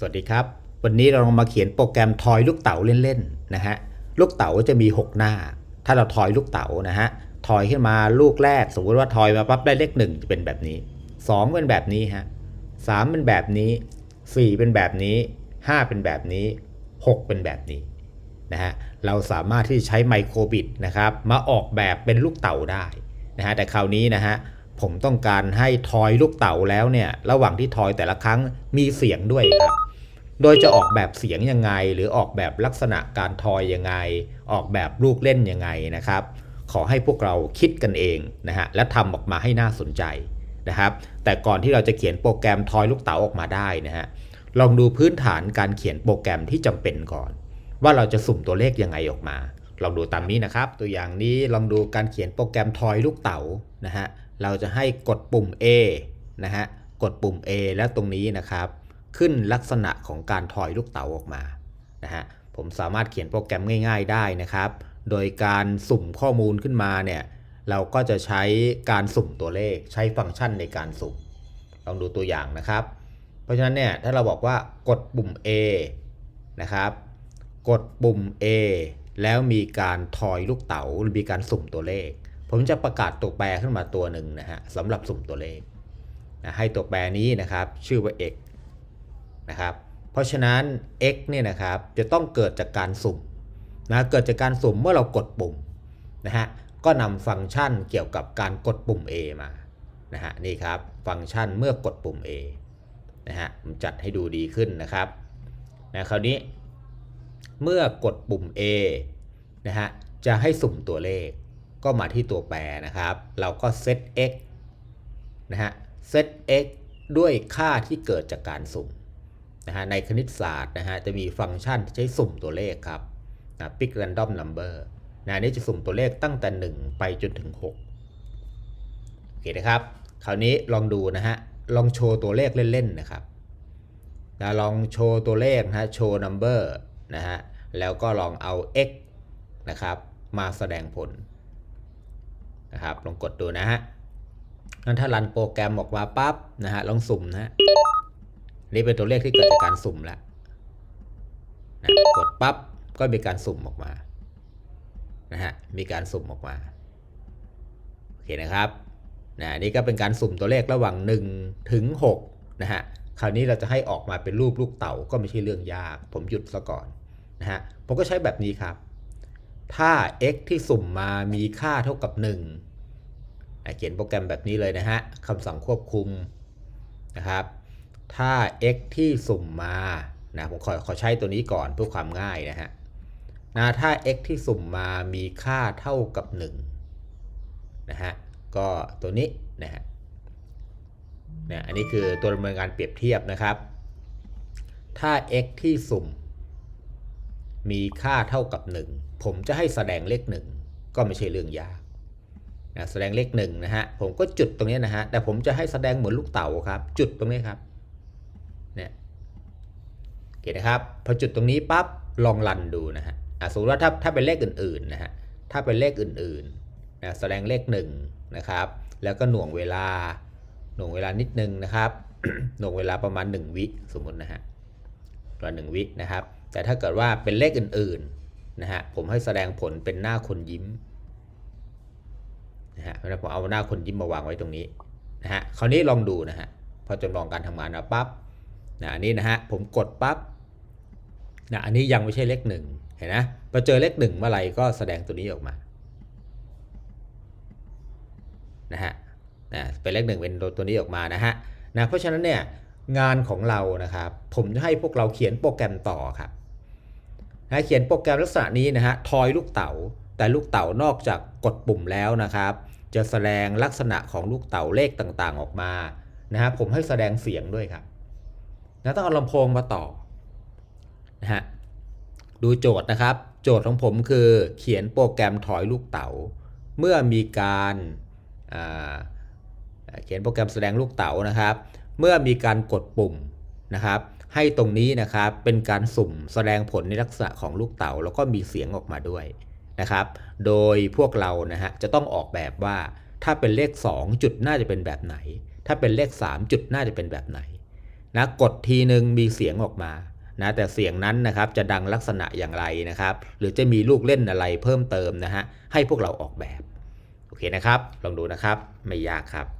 สวัสดีครับ วันนี้เราลองมาเขียนโปรแกรมทอยลูกเต๋าเล่นๆนะฮะลูกเต๋าจะมี 6 หน้า ถ้าเราทอยลูกเต๋านะฮะทอยขึ้นมาลูกแรก สมมติว่าทอยมาปั๊บได้เลขหนึ่งจะเป็นแบบนี้ 2 เป็นแบบนี้ฮะสามเป็นแบบนี้ 4 เป็นแบบนี้ 5 เป็นแบบนี้ 6 เป็นแบบนี้นะฮะเราสามารถที่จะใช้ไมโครบิตนะครับมาออกแบบเป็นลูกเต๋าได้นะฮะแต่คราวนี้นะฮะผมต้องการให้ทอยลูกเต๋าแล้วเนี่ยระหว่างที่ทอยแต่ละครั้งมีเสียงด้วยครับ โดยจะออกแบบเสียงยังไง หรือออกแบบลักษณะการทอยยังไง ออกแบบลูกเล่นยังไงนะครับ ขอให้พวกเราคิดกันเองนะฮะและทำออกมาให้น่าสนใจนะครับ แต่ก่อนที่เราจะเขียนโปรแกรมทอยลูกเต๋าออกมาได้นะฮะลองดูพื้นฐานการเขียนโปรแกรมที่จำเป็นก่อน ว่าเราจะสุ่มตัวเลขยังไงออกมาลองดูตามนี้นะครับ ตัวอย่างนี้ลองดูการเขียนโปรแกรมทอยลูกเต๋านะฮะเราจะให้กดปุ่ม A นะฮะกดปุ่ม A แล้วตรงนี้นะครับ ขึ้นลักษณะของการทอยลูกเต๋าออกมานะฮะผมสามารถเขียนโปรแกรมง่าย ๆ ได้นะครับ โดยการสุ่มข้อมูลขึ้นมาเนี่ยเราก็จะใช้การสุ่มตัวเลขใช้ฟังก์ชันในการสุ่มลองดูตัวอย่างนะครับ เพราะฉะนั้นเนี่ยถ้าเราบอกว่ากดปุ่ม A นะครับ กดปุ่ม A แล้วมีการทอยลูกเต๋าหรือมีการสุ่มตัวเลข ผมจะประกาศตัวแปรขึ้นมาตัวหนึ่งนะฮะสำหรับสุ่มตัวเลขนะให้ตัวแปรนี้นะครับ ชื่อว่า x นะครับ เพราะฉะนั้น x เนี่ยนะครับจะต้องเกิดจากการสุ่มนะเกิดจากการสุ่มเมื่อเรากดปุ่มนะฮะก็นำฟังก์ชันเกี่ยวกับการกดปุ่ม A มานะฮะนี่ครับฟังก์ชันเมื่อกดปุ่ม A นะฮะผมจัดให้ดูดีขึ้นนะครับนะคราวนี้ เมื่อกดปุ่ม A นะฮะจะให้สุ่มตัวเลขก็มาที่ตัวแปรนะครับ เราก็เซต x นะฮะเซต x ด้วยค่าที่เกิดจากการสุ่ม นะฮะในคณิตศาสตร์นะฮะจะมีฟังก์ชันที่ใช้สุ่มตัวเลขครับนะ pick random number นะนี่จะสุ่มตัวเลขตั้งแต่ 1 ไปจนถึง 6 โอเคนะครับ คราวนี้ลองดูนะฮะ ลองโชว์ตัวเลขเล่นๆนะครับนะลองโชว์ตัวเลขนะฮะ โชว์ number นะฮะ แล้วก็ลองเอา x นะครับ มาแสดงผลนะครับ ลองกดดูนะฮะงั้นถ้ารันโปรแกรมออกมาปั๊บนะฮะ ลองสุ่มนะฮะ นี่เป็นตัวเลขที่เกิดจากการสุ่มแล้วนะกดปั๊บก็มีการสุ่มออกมานะฮะมีการสุ่มออกมาโอเคนะครับนะนี่ก็เป็นการสุ่มตัวเลขระหว่าง1ถึง6นะฮะคราวนี้เราจะให้ออกมาเป็นรูปลูกเต่าก็ไม่ใช่เรื่องยาก ผมหยุดซะก่อนนะฮะผมก็ใช้แบบนี้ครับ ถ้า x ที่สุ่มมามีค่าเท่ากับ1อะเขียนโปรแกรมแบบนี้เลยนะฮะคำสั่งควบคุมนะครับ ถ้า x ที่สุ่มมานะผมขอขอใช้ตัวนี้ก่อนเพื่อความง่ายนะฮะนะถ้า x ที่สุ่มมามีค่าเท่ากับ1นะฮะก็ตัวนี้นะฮะเนี่ยอันนี้คือตัวดำเนินการเปรียบเทียบนะครับ ถ้า x ที่สุ่ม มีค่าเท่ากับ 1 ผมจะให้แสดงเลข 1 ก็ไม่ใช่เรื่องยากนะแสดงเลข1นะฮะผมก็จุดตรงนี้นะฮะแต่ผมจะให้แสดงเหมือนลูกเต๋าครับ จุดตรงนี้ครับ โอเคนะครับพอจุดตรงนี้ปั๊บลองรันดูนะฮะสมมติว่าถ้าถ้าเป็นเลขอื่นๆนะฮะถ้าเป็นเลขอื่นๆนะแสดงเลข1นะครับแล้วก็หน่วงเวลาหน่วงเวลานิดนึงนะครับหน่วงเวลาประมาณ 1 วิสมมตินะฮะรอหนึ่งวินะครับ แต่ถ้าเกิดว่าเป็นเลขอื่นๆนะฮะผมให้แสดงผลเป็นหน้าคนยิ้มนะฮะเพราะผมเอาหน้าคนยิ้มมาวางไว้ตรงนี้นะฮะคราวนี้ลองดูนะฮะพอจำลองการทำงานมาปั๊บนะนนี้นะฮะผมกดปั๊บ นะอันนี้ยังไม่ใช่เลขหนึ่งเห็นนะพอเจอเลขหนึ่งเมื่อไรก็แสดงตัวนี้ออกมานะฮะนะเป็นเลขหนึ่งเป็นตัวนี้ออกมานะฮะนะเพราะฉะนั้นเนี่ยงานของเรานะครับผมจะให้พวกเราเขียนโปรแกรมต่อครับนะเขียนโปรแกรมลักษณะนี้นะฮะทอยลูกเต๋าแต่ลูกเต๋านอกจากกดปุ่มแล้วนะครับ จะแสดงลักษณะของลูกเต๋าเลขต่างๆออกมานะฮะผมให้แสดงเสียงด้วยครับนะต้องเอาลำโพงมาต่อ นะฮะดูโจทย์นะครับ โจทย์ของผมคือเขียนโปรแกรมถอยลูกเต๋า เมื่อมีการาเขียนโปรแกรมแสดงลูกเต๋านะครับ เมื่อมีการกดปุ่มนะครับ ให้ตรงนี้นะครับเป็นการสุ่มแสดงผลในลักษณะของลูกเต๋าแล้วก็มีเสียงออกมาด้วยนะครับ โดยพวกเรานะฮะจะต้องออกแบบว่าถ้าเป็นเลข 2 จุดน่าจะเป็นแบบไหน ถ้าเป็นเลข 3 จุดน่าจะเป็นแบบไหนนะกดทีหนึ่งมีเสียงออกมา นะแต่เสียงนั้นนะครับจะดังลักษณะอย่างไรนะครับ หรือจะมีลูกเล่นอะไรเพิ่มเติมนะฮะให้พวกเราออกแบบ โอเคนะครับ ลองดูนะครับไม่ยากครับ